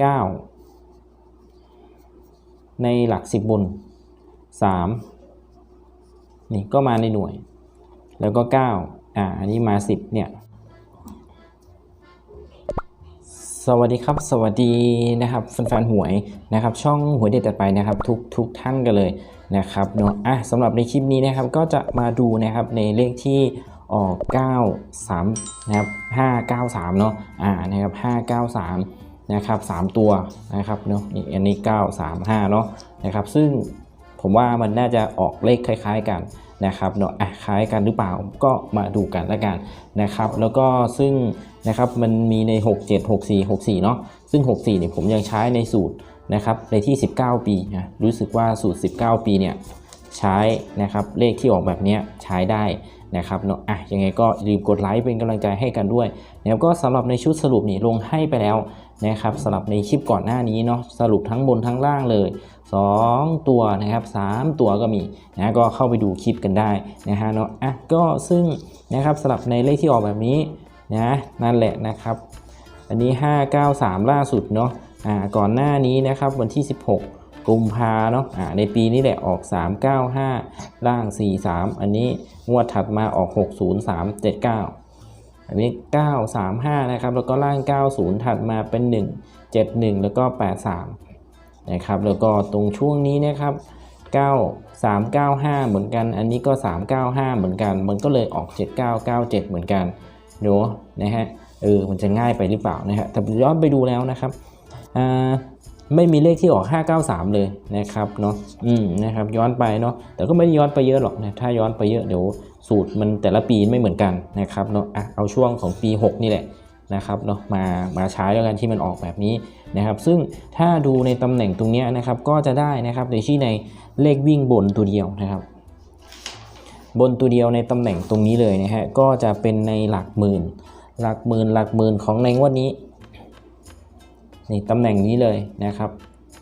เก้าในหลักสิบบนสามนี่ก็มาในหน่วย แล้วก็เก้าอ่า อันนี้มาสิเนี่ย สวัสดีครับ สวัสดีนะครับแฟนๆหวยนะครับ ช่องหวยเด็ดตัดไปนะครับ ทุกทุกท่านกันเลยนะครับเนาะ อะสำหรับในคลิปนี้นะครับ ก็จะมาดูนะครับในเลขที่ออก 9 3 นะครับ 593 เนาะ อ่า นะครับ 593 นะครับ3ตัวนะครับเนาะนี่อันนี้ 935เนาะนะครับซึ่งผมว่ามันน่าจะออกเลขคล้ายๆกันนะครับเนาะอะคล้ายกันหรือเปล่าก็มาดูกันละกันนะครับแล้วก็ซึ่งนะครับมันมีใน 67 64 64เนาะซึ่ง 64เนี่ยผมยังใช้ในสูตรนะครับในที่ 19 ปีนะรู้สึกว่าสูตร 19 ปีเนี่ยใช้นะครับเลขที่ออกแบบนี้ใช้ได้นะครับเนาะอะยังไงก็อย่าลืมกดไลค์เป็นกำลังใจให้กันด้วยนะครับก็สำหรับในชุดสรุปนี่ลงให้ไปแล้ว นะครับสำหรับในคลิปก่อนหน้านี้เนาะสรุปทั้งบนทั้งล่างเลย 2 ตัวนะครับ 3 ตัวก็มีนะก็เข้าไปดูคลิปกันได้นะฮะเนาะอะก็ซึ่งนะครับสำหรับในเลขที่ออกแบบนี้นะนั่นแหละนะครับ อันนี้ 593 ล่าสุดเนาะอ่าก่อนหน้านี้นะครับวันที่ 16กุมภาเนาะอ่าในปีนี้แหละออก 395 ล่าง 43 อันนี้งวดถัดมาออก 60379 อันนี้ 935 นะครับ แล้วก็ล่าง 90 ถัดมาเป็น 1 71 แล้วก็ 83 นะครับ แล้วก็ตรงช่วงนี้นะครับ 9395 เหมือนกัน อันนี้ก็ 395 เหมือนกัน มันก็เลยออก 7997 เหมือนกันเนาะนะฮะ เออ มันจะง่ายไปหรือเปล่านะฮะ แต่ย้อนไปดูแล้วนะครับ อ่า ไม่มีเลขที่ออก 593 เลยนะครับเนาะ อืม นะครับ ย้อนไปเนาะ แต่ก็ไม่ได้ย้อนไปเยอะหรอกนะ ถ้าย้อนไปเยอะเดี๋ยว สูตรมันแต่ละปีไม่เหมือนกันนะครับเนาะอะเอาช่วงของปี 6 นี่แหละนะครับเนาะมามาใช้แล้วกันที่มันออกแบบนี้นะครับซึ่งถ้าดูในตำแหน่งตรงนี้นะครับก็จะได้นะครับในที่ในเลขวิ่งบนตัวเดียวนะครับ บนตัวเดียวในตำแหน่งตรงนี้เลยนะฮะก็จะเป็นในหลักหมื่น หลักหมื่นหลักหมื่นของในงวดนี้นี่ตำแหน่งนี้เลยนะครับ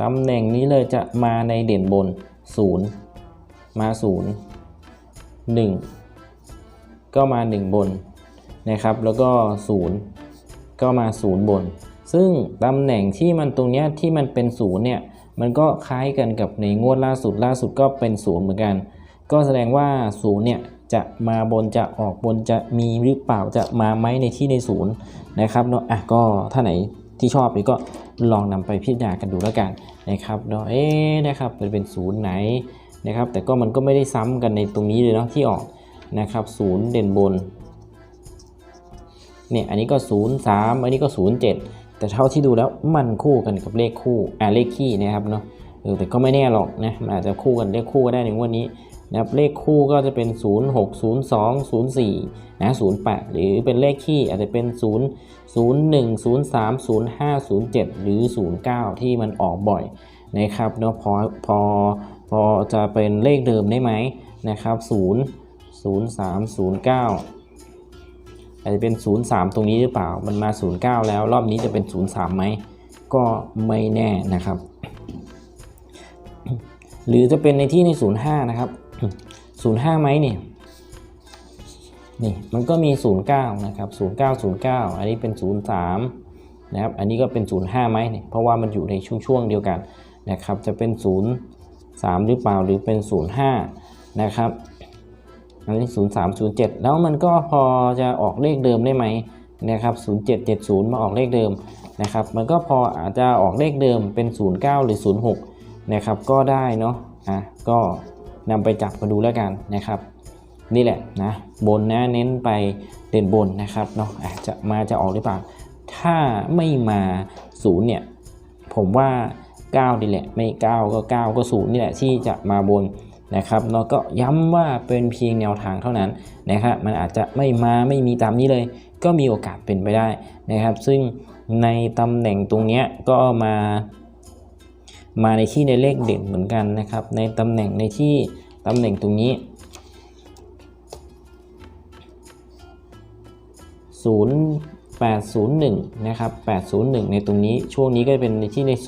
ตำแหน่งนี้เลยจะมาในเด่นบน 0 มา 0 1 ก็มา 1 บนนะครับ แล้วก็ 0 ก็มา 0 บน ซึ่งตำแหน่งที่มันตรงเนี้ยที่มันเป็น0เนี่ยมันก็คล้ายกันกับในงวดล่าสุดล่าสุดก็เป็น0เหมือนกัน ก็แสดงว่า0เนี่ยจะมาบนจะออกบนจะมีหรือเปล่าจะมาไหมในที่ในศูนย์นะครับเนาะอะก็ถ้าไหนที่ชอบนี่ก็ลองนำไปพิจารณากันดูแล้วกันนะครับเนาะเอ๊ะนะครับมันเป็นศูนย์ไหนนะครับ แต่ก็มันก็ไม่ได้ซ้ำกันในตรงนี้เลยเนาะที่ออก นะครับศูนย์เด่นบนเนี่ยอันนี้ก็0 3อันนี้ก็0 7แต่เท่าที่ดูแล้วมันคู่กันกับเลขคู่อ่าเลขคี่นะครับเนาะเออแต่ก็ไม่แน่หรอกนะมันอาจจะคู่กันเลขคู่ก็ได้ในงวันนี้นะครับเลขคู่ก็จะเป็น 0 6 0 2 0 4นะ08 หรือเป็นเลขคี่อาจจะเป็น 0 01 03 05 07 หรือ 09 ที่มันออกบ่อยนะครับเนาะพอพอพอจะเป็นเลขเดิมได้ไหมนะครับ0 03 09 อาจจะเป็น 03 ตรงนี้หรือเปล่า มันมา 09 แล้วรอบนี้จะเป็น 03ไหม ก็ไม่แน่นะครับ หรือจะเป็นในที่ใน 05 นะครับ 05ไหมเนี่ยนี่มันก็มี 09 นะครับ 0909 อันนี้เป็น 03 นะครับ อันนี้ก็เป็น 05 ไหมเนี่ย เพราะว่ามันอยู่ในช่วงๆเดียวกันนะครับ จะเป็น 03 หรือเปล่า หรือเป็น 05 นะครับ อันนี้ 0307 แล้วมันก็พอจะออกเลขเดิมได้ไหมนะครับ 0770 มาออกเลขเดิมนะครับ มันก็พออาจจะออกเลขเดิมเป็น 09 หรือ 06 นะครับ ก็ได้เนาะอะก็นำไปจับมาดูแล้วกันนะครับ นี่แหละนะบนนะเน้นไปเด่นบนนะครับเนาะอาจจะมาจะออกหรือเปล่า ถ้าไม่มา0เนี่ยผมว่า9นี่แหละ ไม่ 9 ก็ 9 ก็0นี่แหละที่จะมาบน นะครับเนาก็ย้ำว่าเป็นเพียงแนวทางเท่านั้นนะครับมันอาจจะไม่มาไม่มีตามนี้เลย ก็มีโอกาสเป็นไปได้นะครับ ซึ่งในตำแหน่งตรงนี้ก็มา มาในที่ในเลขเด่นเหมือนกันนะครับ ในตำแหน่งในที่ตำแหน่งตรงนี้0801 นะครับ 801 ในตรงนี้ ช่วงนี้ก็เป็นในที่ใน 0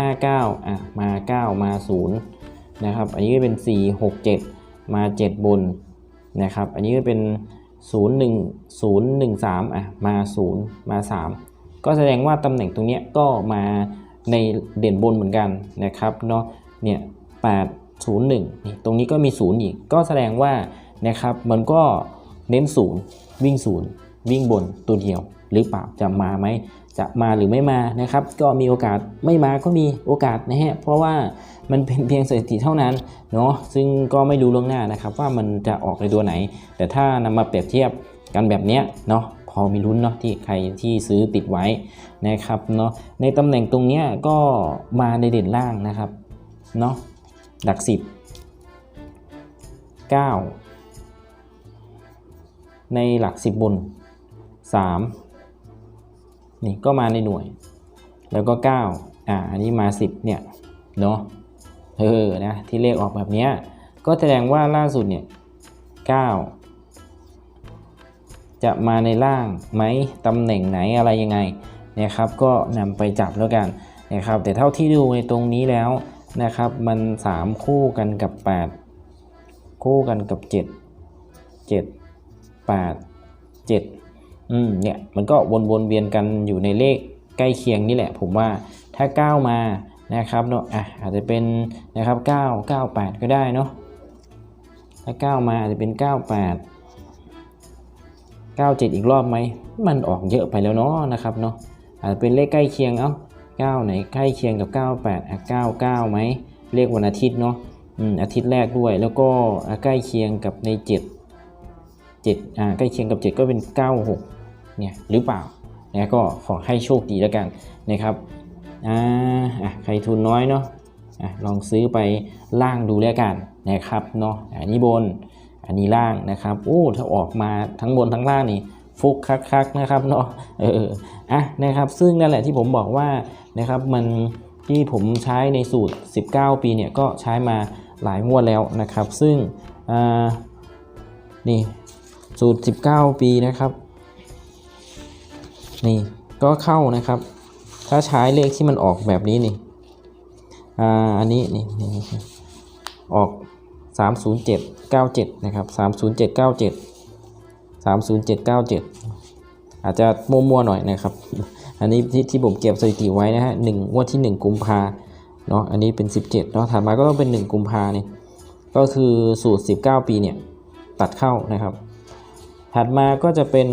059 อะ มา 9 มา 0 นะครับ อันนี้ก็เป็น 4 6 7 มา 7 บนนะครับ อันนี้ก็เป็น 0 1 0 1 3อะมา 0 มา 3 ก็แสดงว่าตำแหน่งตรงนี้ก็มาในเด่นบนเหมือนกันนะครับเนาะเนี่ย8 0 1นี่ตรงนี้ก็มี 0 อีก ก็แสดงว่านะครับมันก็เน้น 0 วิ่ง 0 วิ่งบนตัวเดียวหรือเปล่าจะมาไหม จะมาหรือไม่มานะครับ ก็มีโอกาสไม่มาก็มีโอกาสนะฮะเพราะว่ามันเป็นเพียงสถิติเท่านั้นเนาะซึ่งก็ไม่รู้ล่วงหน้านะครับว่ามันจะออกในตัวไหน แต่ถ้านำมาเปรียบเทียบกันแบบเนี้ยเนาะพอมีลุ้นเนาะที่ใครที่ซื้อติดไว้นะครับเนาะในตำแหน่งตรงเนี้ยก็มาในเด่นล่างนะครับเนาะหลักสิบเก้าในหลักสิบบนสาม นี่ก็มาในหน่วย แล้วก็เก้าอ่าอันนี้มาสิบเนี่ยเนาะเออนะที่เลขออกแบบนี้ก็แสดงว่าล่าสุดเนี่ยเก้าจะมาในล่างไหมตำแหน่งไหนอะไรยังไงนะครับ ก็นำไปจับแล้วกันนะครับ แต่เท่าที่ดูในตรงนี้แล้วนะครับ มัน 3 คู่กันกับ 8 คู่กันกับ 7 7 8 7 อืมเนี่ยมันก็วนๆเวียนกันอยู่ในเลขใกล้เคียงนี่แหละ ผมว่าถ้า 9 มานะครับเนาะอะอาจจะเป็นนะครับ 9 9 8 ก็ได้เนาะถ้า 9 มาอาจจะเป็น 9 8 97 อีกรอบไหม มันออกเยอะไปแล้วเนาะนะครับเนาะอาจจะเป็นเลขใกล้เคียงเอ้า9ไหนใกล้เคียงกับ 98อะ99ไหมเลขวันอาทิตย์เนาะอืมอาทิตย์แรกด้วยแล้วก็ใกล้เคียงกับใน 7 7อ่าใกล้เคียงกับ 7 ก็เป็น 96เนี่ยหรือเปล่าเนี่ยก็ขอให้โชคดีแล้วกันนะครับอ่าอะใครทุนน้อยเนาะอะลองซื้อไปล่างดูแล้วกันนะครับเนาะอันนี้บนอันนี้ล่างนะครับโอ้ถ้าออกมาทั้งบนทั้งล่างนี่ฟุกคักๆนะครับเนาะเอออะนะครับซึ่งนั่นแหละที่ผมบอกว่านะครับมันที่ผมใช้ในสูตร 19 ปีเนี่ยก็ใช้มาหลายงวดแล้วนะครับ ซึ่งอ่านี่ สูตร 19 ปีนะครับ นี่ก็เข้านะครับ ถ้าใช้เลขที่มันออกแบบนี้นี่อ่าอันนี้นี่นี่ออก 30797 นะครับ 30797 30797 อาจจะมัวๆหน่อยนะครับ อันนี้ที่ที่ผมเก็บสถิติไว้นะฮะหนึ่งงวดที่ 1 กุมภาเนาะอันนี้เป็น 17เนาะถัดมาก็ต้องเป็น 1 กุมภาเนี่ยก็คือสูตร 19 ปีเนี่ยตัดเข้านะครับ ถัดมาก็จะเป็น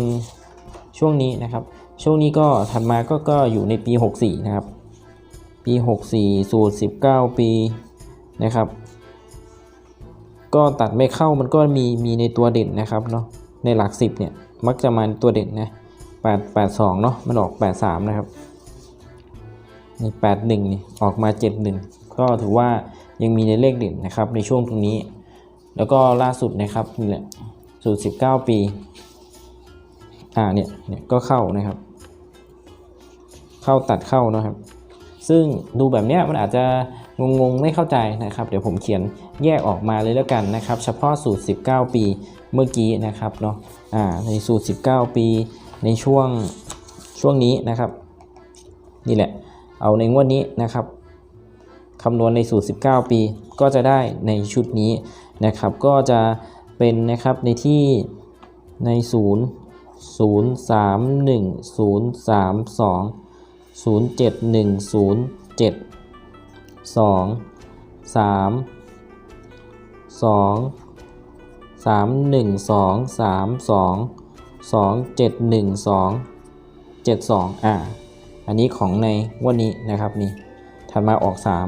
ช่วงนี้นะครับ ช่วงนี้ก็ถัดมาก็ก็อยู่ในปี 64 นะครับ ปี 64 สูตร 19 ปีนะครับ ก็ตัดไม่เข้ามันก็มีมีในตัวเด่นนะครับเนาะ ในหลัก 10 เนี่ยมักจะมาตัวเด่นนะ8 8 2 เนาะมันออก 8 3 นะครับนี่8 1นี่ออกมา 7 1 ก็ถือว่ายังมีในเลขเด่นนะครับในช่วงตรงนี้ แล้วก็ล่าสุดนะครับนี่แหละสูตร 19 ปี อ่าเนี่ยเนี่ยก็เข้านะครับ เข้าตัดเข้านะครับ ซึ่งดูแบบเนี้ยมันอาจจะงงๆไม่เข้าใจนะครับ เดี๋ยวผมเขียนแยกออกมาเลยแล้วกันนะครับ เฉพาะสูตร 19 ปีเมื่อกี้นะครับเนาะอ่าในสูตร 19 ปีในช่วงช่วงนี้นะครับ นี่แหละ เอาในงวดนี้นะครับคำนวณในสูตร 19 ปี ก็จะได้ในชุดนี้นะครับ ก็จะเป็นนะครับในที่ในศูนย์ เจ็ดหนึ่งศูนย์เจ็ดสองสามสองสามหนึ่งสองสามสองสองเจ็ดหนึ่งสองเจ็ดสองอ่า อันนี้ของในวันนี้นะครับนี่ ถัดมาออกสาม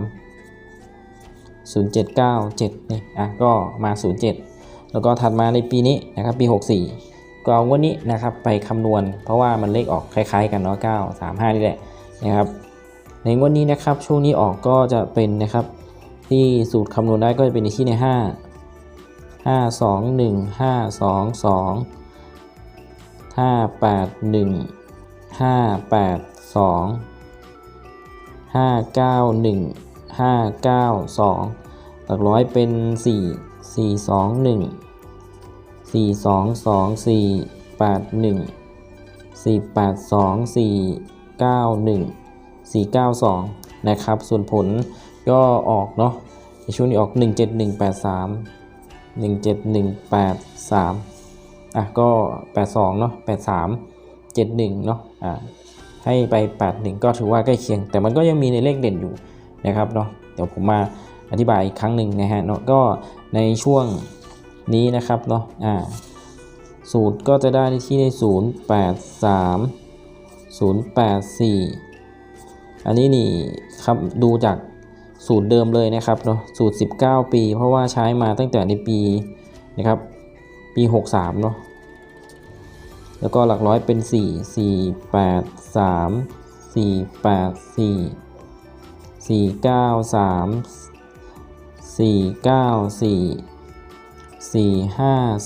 ศูนย์เจ็ดเก้าเจ็ดนี่ อะ ก็มาศูนย์เจ็ดแล้วก็ถัดมาในปีนี้นะครับ ปีห ก็เอางวันนี้นะครับไปคำนวณ เพราะว่ามันเลขออกคล้ายๆ กันเนาะเก้าสามห้านี่แหละนะครับ ในงวดนี้นะครับช่วงนี้ออกก็จะเป็นนะครับ ที่สูตรคำนวณได้ก็จะเป็นในที่ใน 5 5 2 1 5 2 2 5 8 1 5 8 2 5 9 1 5 9 2หลักร้อยเป็น 4 4 2 1 4 2 2 4 8 1 4 8 2 4 9 1 492นะครับ ส่วนผลก็ออกเนาะในช่วงนี้ออก17183 17183อะก็82เนาะ83 71เนาะอ่าให้ไป8 1ก็ถือว่าใกล้เคียง แต่มันก็ยังมีในเลขเด่นอยู่นะครับเนาะเดี๋ยวผมมาอธิบายอีกครั้งหนึ่งนะฮะเนาะก็ในช่วง นี้นะครับเนาะอ่าสูตรก็จะได้ที่ใน 0 8 3 0 8 4 อันนี้นี่ครับดูจากสูตรเดิมเลยนะครับเนาะสูตร 19 ปี เพราะว่าใช้มาตั้งแต่ในปีนะครับปี 63เนาะแล้วก็หลักร้อยเป็น 4 4 8 3 4 8 4 4 9 3 4 9 4 4 5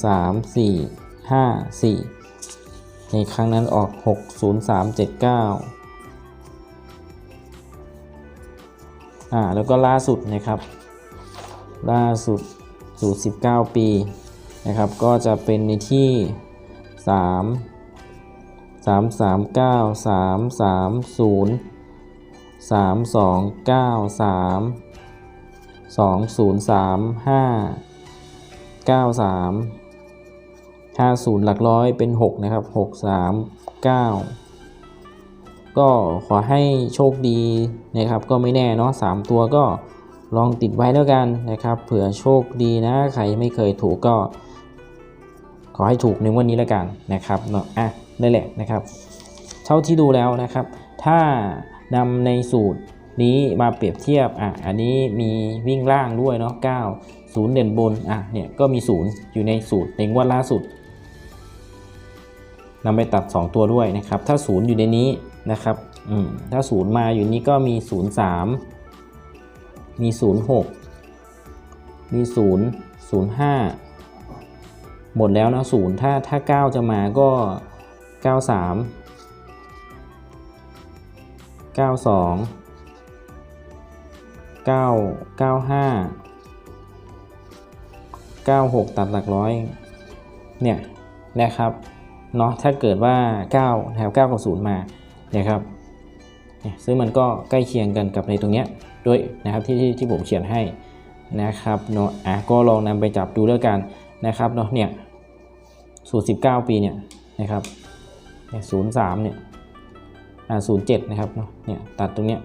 3 4 5 4ในครั้งนั้นออก6 0 3 7 9อ่าแล้วก็ล่าสุดนะครับ ล่าสุดสูตร19ปีนะครับ ก็จะเป็นในที่3 3 3 9 3 3 0 3 2 9 3 2 0 3 5 9 3 50 หลักร้อยเป็น 6 นะครับ 6 3 9 ก็ขอให้โชคดีนะครับ ก็ไม่แน่เนาะ3ตัวก็ลองติดไว้แล้วกันนะครับ เผื่อโชคดีนะ ใครไม่เคยถูกก็ ขอให้ถูกในวันนี้แล้วกันนะครับเนาะอะนั่นแหละนะครับ เท่าที่ดูแล้วนะครับ ถ้านำในสูตรนี้มาเปรียบเทียบอะอันนี้มีวิ่งล่างด้วยเนาะ9 0เด่นบนอะเนี่ยก็มี0อยู่ในสูตรในงวดล่าสุดนำไปตัด 2 ตัวด้วยนะครับ ถ้า0อยู่ในนี้นะครับอืมถ้า0มาอยู่นี้ก็มี 0 3 มี 0 6 มี 0 0 5 หมดแล้วนะ0ถ้าถ้า 9 จะมาก็ 93 92 9 95 96 ตัดหลักร้อยเนี่ยนะครับเนาะถ้าเกิดว่า 9 แถว9กับ0มานะครับเนี่ยซึ่งมันก็ใกล้เคียงกันกับในตรงเนี้ยด้วยนะครับที่ที่ที่ผมเขียนให้นะครับเนาะอะก็ลองนำไปจับดูแล้วกันนะครับเนาะเนี่ยสูตร 19 ปีเนี่ยนะครับเนี่ย03เนี่ยอ่า07นะครับเนาะเนี่ยตัดตรงเนี้ย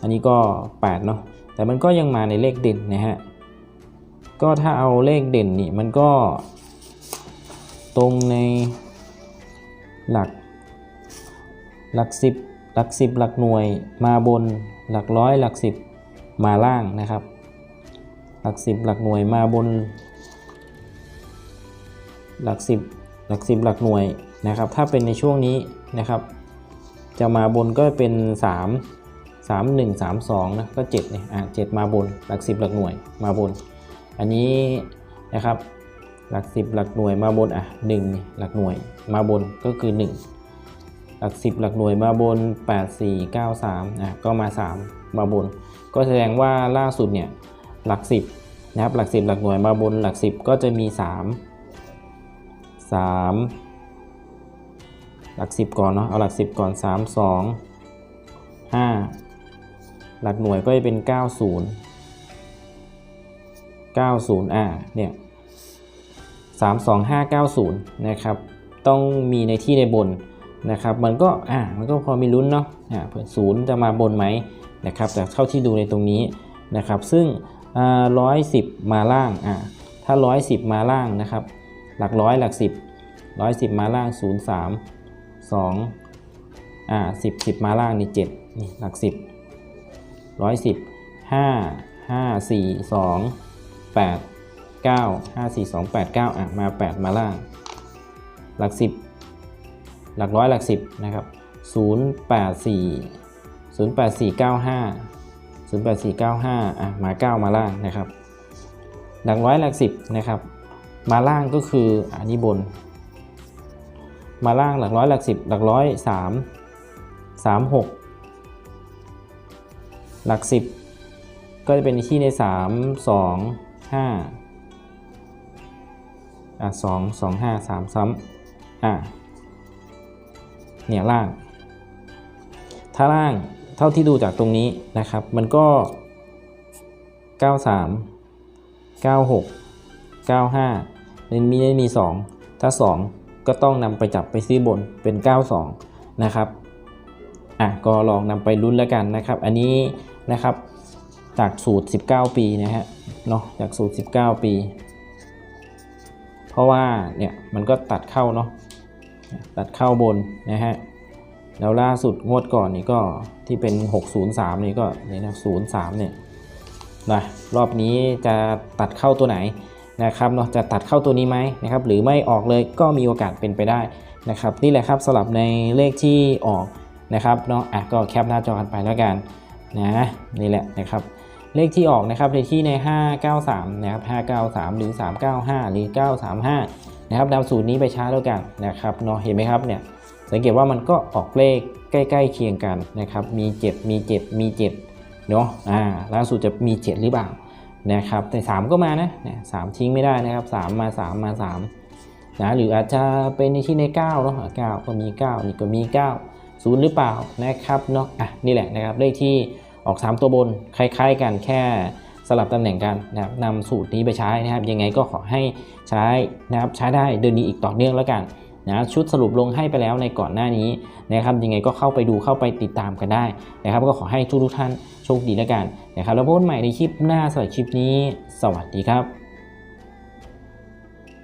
อันนี้ก็8เนาะแต่มันก็ยังมาในเลขเด่นนะฮะ ก็ถ้าเอาเลขเด่นนี่มันก็ตรงในหลัก หลักสิบหลักสิบหลักหน่วยมาบนหลักร้อยหลักสิบมาล่างนะครับ หลักสิบหลักหน่วยมาบน หลักสิบหลักสิบหลักหน่วยนะครับ ถ้าเป็นในช่วงนี้นะครับ จะมาบนก็เป็น 3 3 1 3 2นะก็7เนี่ยอะ7มาบนหลักสิบหลักหน่วยมาบน อันนี้นะครับหลักสิบหลักหน่วยมาบนอะหนึ่งหลักหน่วยมาบนก็คือ 1 หลักสิบหลักหน่วยมาบน 8 4 9 3อะก็มา 3 มาบน ก็แสดงว่าล่าสุดเนี่ยหลักสิบนะครับหลักสิบหลักหน่วยมาบนหลักสิบก็จะมี 3 3 หลักสิบก่อนเนาะเอาหลักสิบก่อน 3 2 5 หลักหน่วยก็จะเป็น 90 90อ่าเนี่ย3 2 5 90 นะครับ ต้องมีในที่ในบนนะครับ มันก็อ่ามันก็พอมีลุ้นเนาะอ่าเผื่อศูนย์จะมาบนไหมนะครับ แต่เท่าที่ดูในตรงนี้นะครับ ซึ่งอ่าร้อยสิบมาล่างอ่าถ้าร้อยสิบมาล่างนะครับ หลักร้อยหลักสิบร้อยสิบมาล่าง 0 3 2อ่าสิบสิบมาล่างนี่เจ็ดนี่หลักสิบร้อยสิ บห้าห้าสี่สองแปดเก้าห้าสี่สองแปดเก้าอะมาแปดมาล่าง หลักสิบหลักร้อยหลักสิบนะครับศูนย์แปดสี่ศูนย์แปดสี่เก้าห้าศูนย์แปดสี่เก้าห้าอะมาเก้ามาล่างนะครับ หลักร้อยหลักสิบนะครับ มาล่างก็คืออันนี้บน มาล่างหลักร้อยหลักสิบหลักร้อยสามสามหกหลักสิบก็จะเป็นที่ในสามสอง ห้าอะสองสองห้าสามซ้ำอะเนี่ยล่าง ถ้าล่างเท่าที่ดูจากตรงนี้นะครับ มันก็ 93 96 95มันมีได้มี 2 ถ้า 2 ก็ต้องนำไปจับไปซื้อบนเป็น 92 นะครับอะก็ลองนำไปลุ้นแล้วกันนะครับ อันนี้นะครับจากสูตร 19 ปีนะฮะ เนาะจากสูตร 19 ปี เพราะว่าเนี่ยมันก็ตัดเข้าเนาะตัดเข้าบนนะฮะแล้วล่าสุดงวดก่อนนี่ก็ที่เป็น 603 นี่ก็เนี่ยนะ03 เนี่ยนะรอบนี้จะตัดเข้าตัวไหนนะครับเนาะจะตัดเข้าตัวนี้ไหมนะครับหรือไม่ออกเลยก็มีโอกาสเป็นไปได้นะครับนี่แหละครับสลับในเลขที่ออกนะครับเนาะอะก็แคปหน้าจอกันไปแล้วกันนะนี่แหละนะครับ เลขที่ออกนะครับในที่ใน 593 นะครับ 593 หรือ 395 หรือ 935 นะครับนำสูตรนี้ไปใช้แล้วกันนะครับเนาะเห็นไหมครับเนี่ยสังเกตว่ามันก็ออกเลขใกล้ๆเคียงกันนะครับมี 7 มี 7 มี 7 เนาะอ่าล่าสุดจะมี 7 หรือเปล่านะครับแต่ 3 ก็มานะเนี่ยสามทิ้งไม่ได้นะครับ 3 มา 3 มา3นะหรืออาจจะเป็นในที่ใน9เนาะ9ก็มี 9 นี่ก็มี 9 0 หรือเปล่านะครับเนาะอะนี่แหละนะครับเลขที่ ออก 3 ตัวบนคล้ายๆกันแค่สลับตำแหน่งกันนะครับนำสูตรนี้ไปใช้นะครับ ยังไงก็ขอให้ใช้นะครับใช้ได้เดือนนี้อีกต่อเนื่องแล้วกันนะชุดสรุปลงให้ไปแล้วในก่อนหน้านี้นะครับยังไงก็เข้าไปดูเข้าไปติดตามกันได้นะครับ ก็ขอให้ทุกๆท่านโชคดีแล้วกันนะครับแล้วพบกันใหม่ในคลิปหน้าสำหรับคลิปนี้ สวัสดีครับ